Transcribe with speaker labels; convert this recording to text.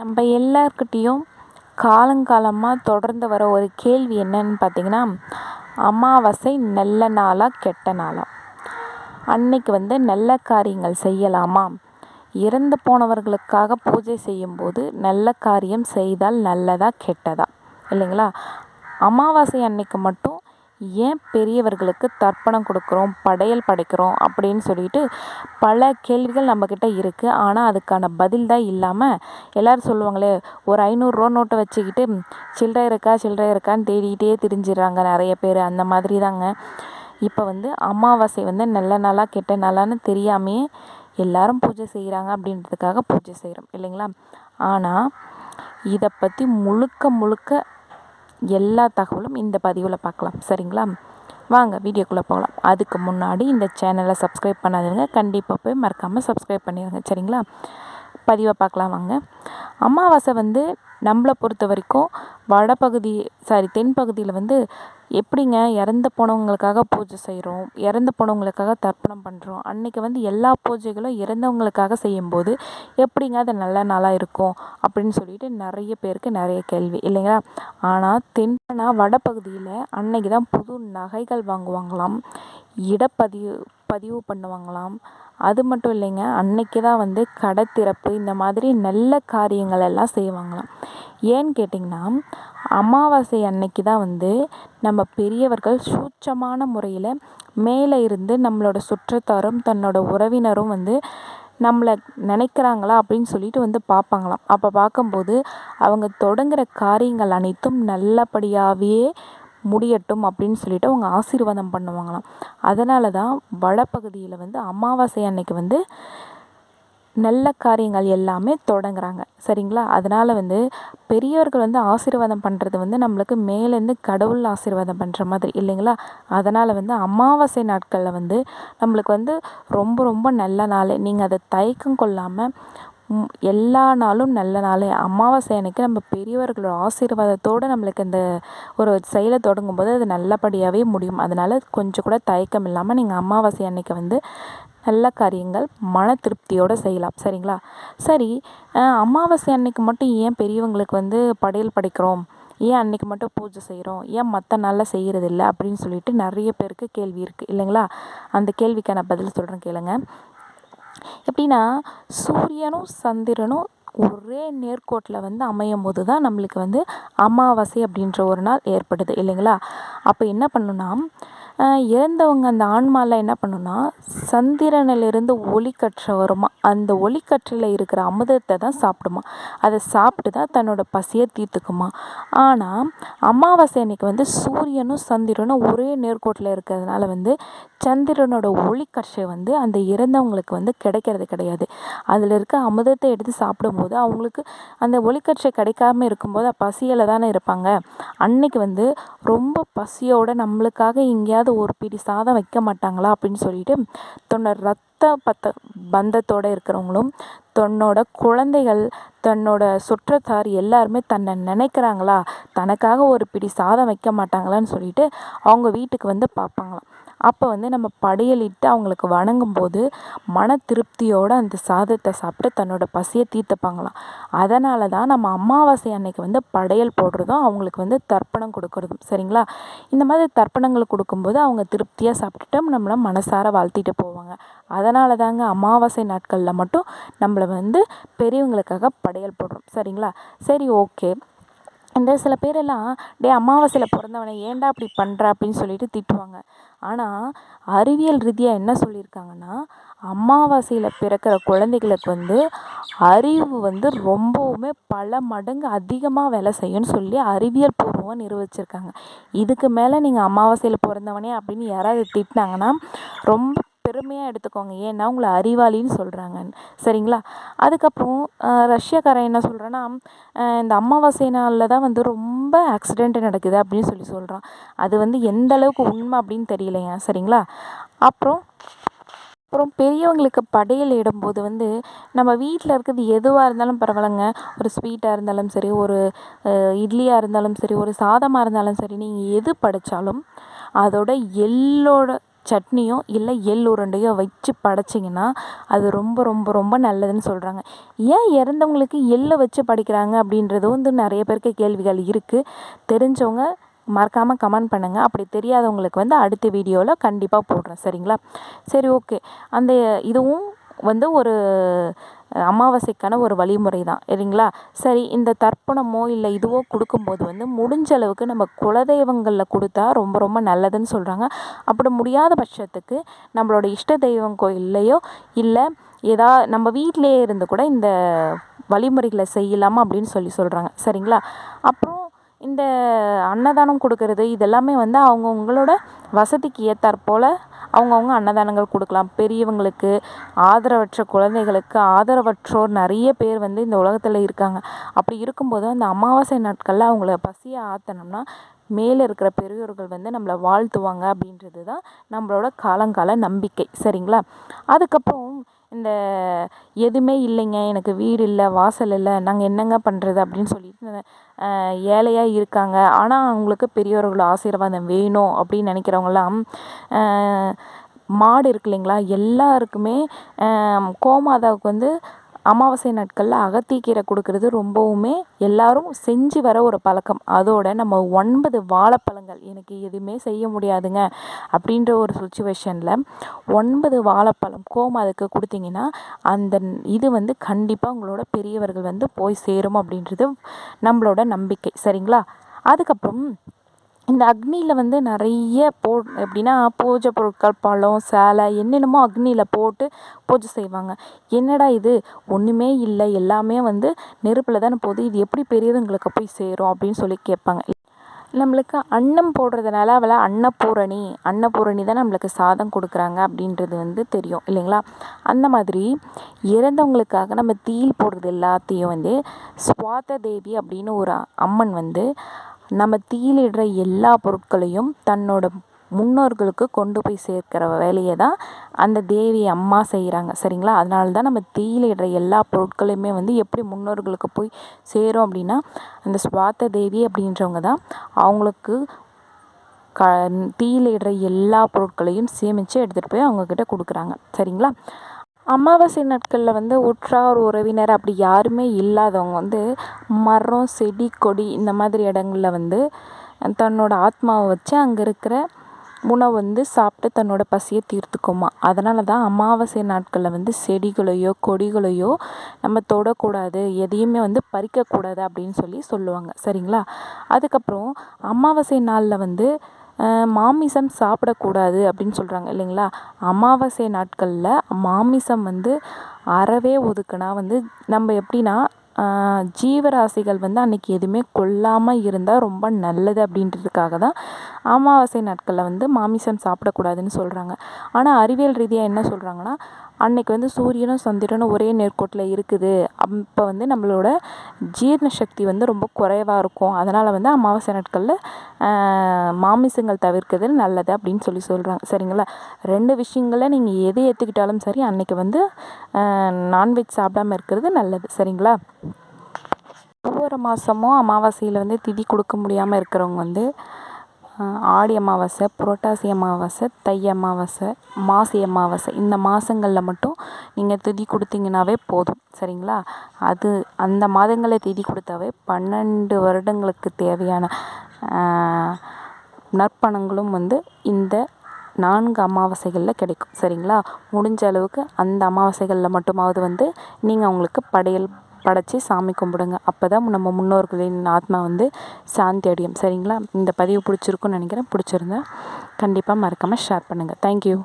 Speaker 1: நம்ம எல்லார்கிட்டேயும் காலங்காலமாக தொடர்ந்து வர ஒரு கேள்வி என்னன்னு பார்த்தீங்கன்னா அமாவாசை நல்ல நாளா கெட்ட நாளா? அன்னைக்கு வந்து நல்ல காரியங்கள் செய்யலாமா? இறந்து போனவர்களுக்காக பூஜை செய்யும்போது நல்ல காரியம் செய்தால் நல்லதா கெட்டதா? இல்லைங்களா? அமாவாசை அன்னைக்கு மட்டும் ஏன் பெரியவர்களுக்கு தர்ப்பணம் கொடுக்குறோம் படையல் படைக்கிறோம் அப்படின்னு சொல்லிட்டு பல கேள்விகள் நம்மக்கிட்ட இருக்குது ஆனால் அதுக்கான பதில் தான் இல்லாமல் எல்லோரும் சொல்லுவாங்களே ஒரு ஐநூறுரூவா நோட்டை வச்சுக்கிட்டு சில்லறை இருக்கா சில்லறை இருக்கான்னு தேடிக்கிட்டே திரிஞ்சிடுறாங்க நிறைய பேர். அந்த மாதிரி தாங்க. இப்போ வந்து அமாவாசை வந்து நல்ல நாளாக கெட்ட நாளான்னு தெரியாமையே எல்லாரும் பூஜை செய்கிறாங்க அப்படின்றதுக்காக பூஜை செய்கிறோம் இல்லைங்களா? ஆனால் இதை பற்றி முழுக்க முழுக்க எல்லா தகவலும் இந்த பதிவில் பார்க்கலாம். சரிங்களா? வாங்க வீடியோக்குள்ளே போகலாம். அதுக்கு முன்னாடி இந்த சேனலை சப்ஸ்கிரைப் பண்ணாதவங்க கண்டிப்பாக போய் மறக்காமல் சப்ஸ்கிரைப் பண்ணிடுங்க சரிங்களா? பதிவை பார்க்கலாம் வாங்க. அமாவாசை வந்து நம்மளை பொறுத்த வரைக்கும் வடபகுதி சாரி தென்பகுதியில் வந்து எப்படிங்க இறந்து போனவங்களுக்காக பூஜை செய்கிறோம் இறந்து போனவங்களுக்காக தர்ப்பணம் பண்ணுறோம் அன்றைக்கி வந்து எல்லா பூஜைகளும் இறந்தவங்களுக்காக செய்யும்போது எப்படிங்க அது நல்ல நாளாக இருக்கும் அப்படின்னு சொல்லிட்டு நிறைய பேருக்கு நிறைய கேள்வி இல்லைங்களா? ஆனால் தென்பனா வடபகுதியில் அன்னைக்கு தான் புது நகைகள் வாங்குவாங்களாம் இடப்பதிவு பதிவு பண்ணுவாங்களாம். அது மட்டும் இல்லைங்க அன்னைக்கு தான் வந்து கடை திறப்பு இந்த மாதிரி நல்ல காரியங்கள் எல்லாம் செய்வாங்களாம். ஏன்னு கேட்டிங்கன்னா அமாவாசை அன்னைக்கு தான் வந்து நம்ம பெரியவர்கள் சூட்சமான முறையில் மேலே இருந்து நம்மளோட சுற்றத்தாரும் தன்னோட உறவினரும் வந்து நம்மளை நினைக்கிறாங்களா அப்படின்னு சொல்லிட்டு வந்து பார்ப்பாங்களாம். அப்போ பார்க்கும்போது அவங்க தொடங்குகிற காரியங்கள் அனைத்தும் நல்லபடியாகவே முடியட்டும் அப்படின்னு சொல்லிட்டு அவங்க ஆசீர்வாதம் பண்ணுவாங்களாம். அதனால தான் வடப்பகுதியில் வந்து அமாவாசை அன்னைக்கு வந்து நல்ல காரியங்கள் எல்லாமே தொடங்குறாங்க. சரிங்களா? அதனால் வந்து பெரியவர்கள் வந்து ஆசீர்வாதம் பண்ணுறது வந்து நம்மளுக்கு மேலேருந்து கடவுள் ஆசீர்வாதம் பண்ணுற மாதிரி இல்லைங்களா? அதனால் வந்து அமாவாசை நாட்களில் வந்து நம்மளுக்கு வந்து ரொம்ப ரொம்ப நல்ல நாள். நீங்கள் அதை தயக்கம் கொள்ளாமல் எல்லா நாளும் நல்ல நாள். அமாவாசை அன்னைக்கு நம்ம பெரியவர்களோட ஆசீர்வாதத்தோடு நம்மளுக்கு இந்த ஒரு செயலை தொடங்கும்போது அது நல்லபடியாகவே முடியும். அதனால் கொஞ்சம் கூட தயக்கம் இல்லாமல் நீங்கள் அமாவாசை அன்னைக்கு வந்து நல்ல காரியங்கள் மன திருப்தியோடு செய்யலாம். சரிங்களா? சரி அமாவாசை அன்னைக்கு மட்டும் ஏன் பெரியவங்களுக்கு வந்து படையல் படைக்கிறோம்? ஏன் அன்னைக்கு மட்டும் பூஜை செய்கிறோம் ஏன் மற்ற நாளில் செய்கிறதில்ல அப்படின்னு சொல்லிட்டு நிறைய பேருக்கு கேள்வி இருக்குது இல்லைங்களா? அந்த கேள்விக்கான பதில் சொல்கிறேன் கேளுங்க. எப்படின்னா சூரியனும் சந்திரனும் ஒரே நேர்கோட்டில் வந்து அமையும் போது தான் நம்மளுக்கு வந்து அமாவாசை அப்படின்ற ஒரு நாள் ஏற்படுது இல்லைங்களா? அப்போ என்ன பண்ணுன்னா இறந்தவங்க அந்த ஆன்மாவில் என்ன பண்ணுன்னா சந்திரனிலிருந்து ஒளிக்கற்றை வருமா? அந்த ஒளிக்கற்றையில் இருக்கிற அமுதத்தை தான் சாப்பிடுமா? அதை சாப்பிட்டு தான் தன்னோட பசியை தீர்த்துக்குமா? ஆனால் அமாவாசை அன்னைக்கு வந்து சூரியனும் சந்திரனும் ஒரே நேர்கோட்டில் இருக்கிறதுனால வந்து சந்திரனோட ஒளிக்கற்றை வந்து அந்த இறந்தவங்களுக்கு வந்து கிடைக்கிறது கிடையாது. அதில் இருக்க அமுதத்தை எடுத்து சாப்பிடும்போது அவங்களுக்கு அந்த ஒளிக்கற்றை கிடைக்காம இருக்கும்போது பசியில் தானே இருப்பாங்க. அன்னைக்கு வந்து ரொம்ப பசியோடு நம்மளுக்காக எங்கேயாவது ஒரு பிடி சாதம் வைக்க மாட்டாங்களா அப்படின்னு சொல்லிட்டு தன்னோட ரத்த பத்த பந்தத்தோடு இருக்கிறவங்களும் தன்னோட குழந்தைகள் தன்னோட சுற்றத்தார் எல்லாருமே தன்னை நினைக்கிறாங்களா? தனக்காக ஒரு பிடி சாதம் வைக்க மாட்டாங்களான்னு சொல்லிட்டு அவங்க வீட்டுக்கு வந்து பார்ப்பாங்களாம். அப்போ வந்து நம்ம படையலிட்டு அவங்களுக்கு வணங்கும் போது மன திருப்தியோடு அந்த சாதத்தை சாப்பிட்டு தன்னோட பசியை தீர்த்துப்பாங்களாம். அதனால தான் நம்ம அமாவாசை அன்னைக்கு வந்து படையல் போடுறதும் அவங்களுக்கு வந்து தர்ப்பணம் கொடுக்குறதும். சரிங்களா? இந்த மாதிரி தர்ப்பணங்கள் கொடுக்கும்போது அவங்க திருப்தியாக சாப்பிட்டுட்டு நம்மளை மனசார வாழ்த்திட்டு போவாங்க. அதனால தாங்க அமாவாசை நாட்களில் மட்டும் நம்மளை வந்து பெரியவங்களுக்காக படையல் போடுறோம். சரிங்களா? சரி ஓகே. இந்த சில பேரெல்லாம் டே அமாவாசையில் பிறந்தவனை ஏன்டா அப்படி பண்ணுற அப்படின்னு சொல்லிட்டு திட்டுவாங்க. ஆனால் அறிவியல் ரீதியாக என்ன சொல்லியிருக்காங்கன்னா அமாவாசையில் பிறக்கிற குழந்தைகளுக்கு வந்து அறிவு வந்து ரொம்பவுமே பல மடங்கு அதிகமாக வேலை செய்யும்னு சொல்லி அறிவியல் பூர்வமாக நிரூபிச்சிருக்காங்க. இதுக்கு மேலே நீங்கள் அமாவாசையில் பிறந்தவனே அப்படின்னு யாராவது திட்டினாங்கன்னா ரொம்ப பெருமையாக எடுத்துக்கோங்க. ஏன்னா உங்களை அறிவாளின்னு சொல்கிறாங்கன்னு சரிங்களா? அதுக்கப்புறம் ரஷ்யாக்காரன் என்ன சொல்கிறேன்னா இந்த அமாவாசை நாளில் தான் வந்து ரொம்ப ஆக்சிடெண்ட் நடக்குது அப்படின்னு சொல்லி சொல்கிறான் அது வந்து எந்த அளவுக்கு உண்மை அப்படின்னு தெரியலையா? சரிங்களா? அப்புறம் அப்புறம் பெரியவங்களுக்கு படையல் இடும்போது வந்து நம்ம வீட்டில் இருக்கிறது எதுவாக இருந்தாலும் பரவாயில்லைங்க. ஒரு ஸ்வீட்டாக இருந்தாலும் சரி ஒரு இட்லியாக இருந்தாலும் சரி ஒரு சாதமாக இருந்தாலும் சரி நீங்கள் எது படைத்தாலும் அதோட எள்ளோட சட்னியோ இல்லை எள் உருண்டையோ வச்சு படைச்சிங்கன்னா அது ரொம்ப ரொம்ப ரொம்ப நல்லதுன்னு சொல்கிறாங்க ஏன் இறந்தவங்களுக்கு எள்ளை வச்சு படைக்கிறாங்க அப்படின்றது வந்து நிறைய பேருக்கு கேள்விகள் இருக்குது தெரிஞ்சவங்க மறக்காமல் கமெண்ட் பண்ணுங்கள் அப்படி தெரியாதவங்களுக்கு வந்து அடுத்த வீடியோவில் கண்டிப்பாக போடுறேன். சரிங்களா? சரி ஓகே அந்த இதுவும் வந்து ஒரு அமாவாசைக்கான ஒரு வழிமுறை தான் சரிங்களா சரி இந்த தர்ப்பணமோ இல்லை இதுவோ கொடுக்கும்போது வந்து முடிஞ்ச அளவுக்கு நம்ம குலதெய்வங்களில் கொடுத்தா ரொம்ப ரொம்ப நல்லதுன்னு சொல்கிறாங்க அப்படி முடியாத பட்சத்துக்கு நம்மளோட இஷ்ட தெய்வம் கோயில்லையோ இல்லை ஏதா நம்ம வீட்டிலேயே இருந்து கூட இந்த வழிமுறைகளை செய்யலாமா அப்படின்னு சொல்லி சொல்கிறாங்க சரிங்களா? அப்புறம் இந்த அன்னதானம் கொடுக்கறது இதெல்லாமே வந்து அவங்கவுங்களோட வசதிக்கு ஏற்றாற்போல் அவங்கவுங்க அன்னதானங்கள் கொடுக்கலாம். பெரியவங்களுக்கு ஆதரவற்ற குழந்தைகளுக்கு ஆதரவற்றோர் நிறைய பேர் வந்து இந்த உலகத்தில் இருக்காங்க. அப்படி இருக்கும்போது அந்த அமாவாசை நாட்களில் அவங்கள பசியை ஆற்றணும்னா மேலே இருக்கிற பெரியோர்கள் வந்து நம்மளை வாழ்த்துவாங்க அப்படின்றது தான் நம்மளோட காலங்கால நம்பிக்கை. சரிங்களா? அதுக்கப்புறம் இந்த எதுவுமே இல்லைங்க எனக்கு வீடு இல்லை வாசல் இல்லை நாங்கள் என்னங்க பண்ணுறது அப்படின்னு சொல்லிட்டு ஏழையாக இருக்காங்க. ஆனால் அவங்களுக்கு பெரியவர்கள் ஆசீர்வாதம் வேணும் அப்படின்னு நினைக்கிறவங்களாம் மாடு இருக்கு இல்லைங்களா எல்லாருக்குமே கோமாதாவுக்கு வந்து அமாவாசை நாட்களில் அகத்திக்கீரை கொடுக்கறது ரொம்பவுமே எல்லாரும் செஞ்சு வர ஒரு பழக்கம். அதோட நம்ம ஒன்பது வாழைப்பழங்கள் எனக்கு எதுவுமே செய்ய முடியாதுங்க அப்படின்ற ஒரு சுச்சுவேஷனில் ஒன்பது வாழைப்பழம் கோமாதுக்கு கொடுத்தீங்கன்னா அந்த இது வந்து கண்டிப்பாக உங்களோட பெரியவர்கள் வந்து போய் சேரும் அப்படின்றது நம்மளோட நம்பிக்கை. சரிங்களா? அதுக்கப்புறம் இந்த அக்னியில் வந்து நிறைய போ எப்படின்னா பூஜை பொருட்கள் பழம் சேலை என்னென்னமோ அக்னியில் போட்டு பூஜை செய்வாங்க. என்னடா இது? ஒன்றுமே இல்லை. எல்லாமே வந்து நெருப்பில் தானே போகுது. இது எப்படி பெரியவங்களுக்கு போய் சேரும் அப்படின்னு சொல்லி கேட்பாங்க. நம்மளுக்கு அன்னம் போடுறதுனால அவளை அன்னபூரணி அன்னபூரணி தான் நம்மளுக்கு சாதம் கொடுக்குறாங்க அப்படின்றது வந்து தெரியும் இல்லைங்களா? அந்த மாதிரி இறந்தவங்களுக்காக நம்ம தீல் போடுறது எல்லாத்தையும் வந்து சுவாத தேவி அப்படின்னு ஒரு அம்மன் வந்து நம்ம தீயிலிடுற எல்லா பொருட்களையும் தன்னோட முன்னோர்களுக்கு கொண்டு போய் சேர்க்கிற வேலையை தான் அந்த தேவி அம்மா செய்கிறாங்க. சரிங்களா? அதனால தான் நம்ம தீயிலிடுற எல்லா பொருட்களையுமே வந்து எப்படி முன்னோர்களுக்கு போய் சேரும் அப்படின்னா அந்த சுவாத்த தேவி அப்படின்றவங்க தான் அவங்களுக்கு க தீயிலிடுற எல்லா பொருட்களையும் சேமித்து எடுத்துகிட்டு போய் அவங்கக்கிட்ட கொடுக்குறாங்க. சரிங்களா? அமாவாசை நாட்களில் வந்து உற்றார் உறவினர் அப்படி யாருமே இல்லாதவங்க வந்து மரம் செடி கொடி இந்த மாதிரி இடங்களில் வந்து தன்னோட ஆத்மாவை வச்சு அங்கே இருக்கிற உணவு வந்து சாப்பிட்டு தன்னோட பசியை தீர்த்துக்குமா. அதனால தான் அமாவாசை நாட்களில் வந்து செடிகளையோ கொடிகளையோ நம்ம தொடக்கூடாது எதையுமே வந்து பறிக்கக்கூடாது அப்படின்னு சொல்லி சொல்லுவாங்க. சரிங்களா? அதுக்கப்புறம் அமாவாசை நாளில் வந்து மாமிசம் சாப்பிடக்கூடாது அப்படின்னு சொல்கிறாங்க இல்லைங்களா? அமாவாசை நாட்களில் மாமிசம் வந்து அறவே ஒதுக்குனா வந்து நம்ம எப்படின்னா ஜீவராசிகள் வந்து அன்றைக்கி எதுவுமே கொல்லாமல் இருந்தால் ரொம்ப நல்லது அப்படின்றதுக்காக தான் அமாவாசை நாட்களில் வந்து மாமிசம் சாப்பிடக்கூடாதுன்னு சொல்கிறாங்க ஆனால் அறிவியல் ரீதியாக என்ன சொல்கிறாங்கன்னா அன்னைக்கு வந்து சூரியனும் சந்திரனும் ஒரே நேர்கோட்டில் இருக்குது. அப்போ வந்து நம்மளோட ஜீரண சக்தி வந்து ரொம்ப குறைவாக இருக்கும். அதனால் வந்து அமாவாசை நாட்களில் மாமிசங்கள் தவிர்க்கிறது நல்லது அப்படின்னு சொல்லி சொல்கிறாங்க சரிங்களா? ரெண்டு விஷயங்கள நீங்கள் எதை ஏற்றுக்கிட்டாலும் சரி அன்னைக்கு வந்து நான்வெஜ் சாப்பிடாம இருக்கிறது நல்லது. சரிங்களா? ஒவ்வொரு மாதமும் அமாவாசையில் வந்து திதி கொடுக்க முடியாமல் இருக்கிறவங்க வந்து ஆடி அமாவாசை புரட்டாசி அமாவாசை தை அமாவாசை மாசி அமாவாசை இந்த மாதங்களில் மட்டும் நீங்கள் திதி கொடுத்தீங்கன்னாவே போதும் சரிங்களா? அது அந்த மாதங்களில் திதி கொடுத்தாவே பன்னெண்டு வருடங்களுக்கு தேவையான நற்பணங்களும் வந்து இந்த நான்கு அமாவாசைகளில் கிடைக்கும் சரிங்களா? முடிஞ்ச அளவுக்கு அந்த அமாவாசைகளில் மட்டுமாவது வந்து நீங்கள் அவங்களுக்கு படையல் படைச்சி சாமி கும்பிடுங்க. அப்போ தான் நம்ம முன்னோர்களின் ஆத்மா வந்து சாந்தி அடையும். சரிங்களா? இந்த பதிவு பிடிச்சிருக்குன்னு நினைக்கிறேன். பிடிச்சிருந்தா கண்டிப்பாக மறக்காமல் ஷேர் பண்ணுங்கள் தேங்க்யூ